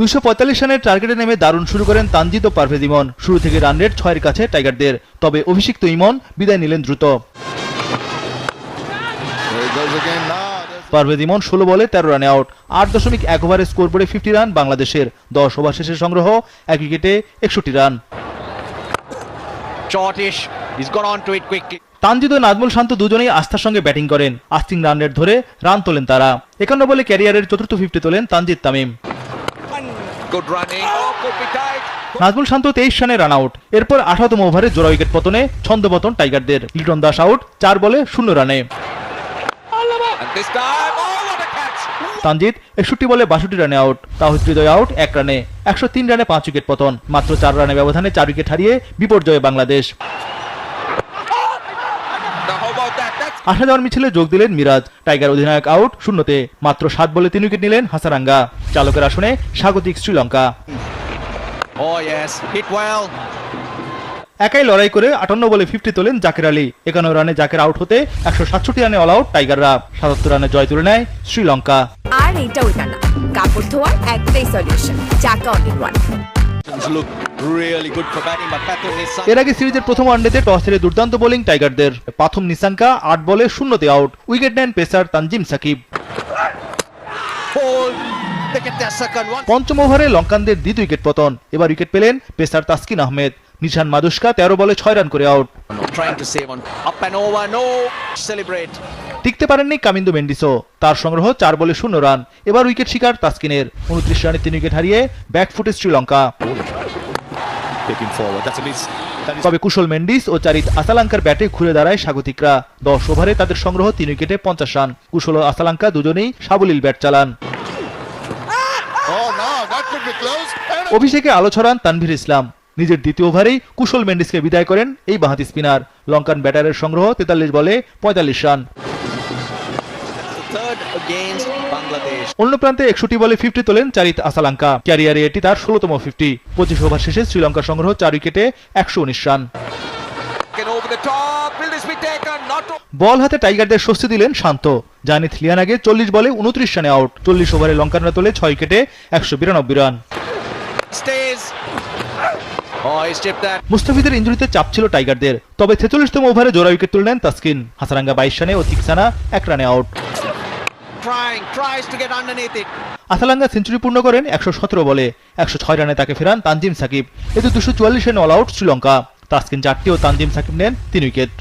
দুশো পঁয়তাল্লিশ রানের টার্গেটে নেমে দারুণ শুরু করেন তানজিদ ও পারভেজ ইমন। শুরু থেকে রান রেট ছয়ের কাছে টাইগারদের। তবে অভিষিক্ত ইমন বিদায় নিলেন দ্রুত। পারভেজ ইমন ষোলো বলে তেরো রানে আউট আট দশমিক এক ওভারে স্কোর করে ফিফটি রান বাংলাদেশের। দশ ওভার শেষে সংগ্রহ এক উইকেটে একষট্টি রান তানজিদ ও নাজমুল শান্ত দুজনেই আস্থার সঙ্গে ব্যাটিং করেন। আস্তিং রান রেট ধরে রান তোলেন তারা। একান্ন বলে ক্যারিয়ারের চতুর্থ ফিফটি তোলেন তানজিদ তামিম. Oh. নাজমুল শান্ত তেইশ রানে রান আউট। এরপর আঠারোতম ওভারে জোড়া উইকেট পতনে ছন্দপতন টাইগারদের। লিটন দাস আউট চার বলে শূন্য রানে। Oh! তানজিদ একষট্টি বলে বাষট্টি রানে আউট। তাহিদ হৃদয় আউট এক রানে। একশো তিন রানে পাঁচ উইকেট পতন। মাত্র চার রানে ব্যবধানে চার উইকেট হারিয়ে বিপর্যয়ে বাংলাদেশ। আসা যাওয়ার মিছিলে যোগ দিলেন মিরাজ। টাইগার অধিনায়ক আউট শূন্যতে মাত্র সাত বলে তিন উইকেট নিলেন হাসারাঙ্গা। চালকের আসনে স্বাগতিক শ্রীলঙ্কা। Oh. একাই লড়াই করে আটান্ন বলে ফিফটি তোলেন জাকের আলী। একান্ন রানে জাকের আউট হতে একশো সাতষট্টি রানে অল আউট টাইগাররা। সাতাত্তর রানে জয় তুলে নেয় শ্রীলঙ্কা। আর এটা ওইটা না। কাপড় ধোয়ার একটাই সলিউশন চাকা ওয়ান এর আগে সিরিজের প্রথম ওয়ানডেতে টস হেরে দুর্দান্ত বোলিং টাইগারদের। প্রথম নিসাঙ্কা আট বলে শূন্যতে আউট। উইকেট নেন পেসার তানজিম সাকিব. পঞ্চম ওভারে লঙ্কানদের দ্বিতীয় উইকেট পতন। এবার উইকেট পেলেন পেসার তাসকিন আহমেদ। নিশান মাদুস্কা তেরো বলে ছয় রান করে আউট। টিকতে পারেননি কামিন্দু মেন্ডিসো। তার সংগ্রহ চার বলে শূন্য রান। এবার উইকেট শিকার তাসকিনের। উনত্রিশ রানে তিন উইকেট হারিয়ে ব্যাকফুটে শ্রীলঙ্কা। তবে কুশল মেন্ডিস ও চারিত আসালাঙ্কার ব্যাটে ঘুরে দাঁড়ায় স্বাগতিকরা। দশ ওভারে তাদের সংগ্রহ তিন উইকেটে পঞ্চাশ রান। কুশল ও আসালাঙ্কা দুজনেই সাবলীল ব্যাট চালান। অভিষেকে আলো ছড়ান তানভীর ইসলাম। নিজের দ্বিতীয় ওভারেই কুশল মেন্ডিসকে বিদায় করেন এই বাহাতি স্পিনার। লঙ্কান ব্যাটারের সংগ্রহ তেতাল্লিশ বলে পঁয়তাল্লিশ রান। অন্য প্রান্তে একষট্টি বলে ফিফটি তোলেন চারিত আসালাঙ্কা। ক্যারিয়ারে এটি তার ষোলতম ফিফটি পঁচিশ ওভার শেষে শ্রীলঙ্কা সংগ্রহ চার উইকেটে একশো উনিশ রান। বল হাতে টাইগারদের স্বস্তি দিলেন শান্ত। জানিত লিয়ানাগে চল্লিশ বলে উনত্রিশ রানে আউট। চল্লিশ ওভারে লঙ্কানরা তোলে ছয় উইকেটে একশো বিরানব্বই রান. Oh. মুস্তাফিদের ইঞ্জুরিতে চাপ ছিল টাইগারদের। তবে ছেচল্লিশতম ওভারে জোড়া উইকেট তুলে নেন তাসকিন। হাসারাঙ্গা বাইশ রানে ও তিকসানা এক রানে আউট। Trying. আসালাঙ্গা সেঞ্চুরি পূর্ণ করেন একশো সতেরো বলে, একশো ছয় রানে তাকে ফেরান তানজিম সাকিব। এতে দুশো চুয়াল্লিশ রানে অল আউট শ্রীলঙ্কা। তাস্কিন চারটি ও তানজিম সাকিব নেন তিন উইকেট।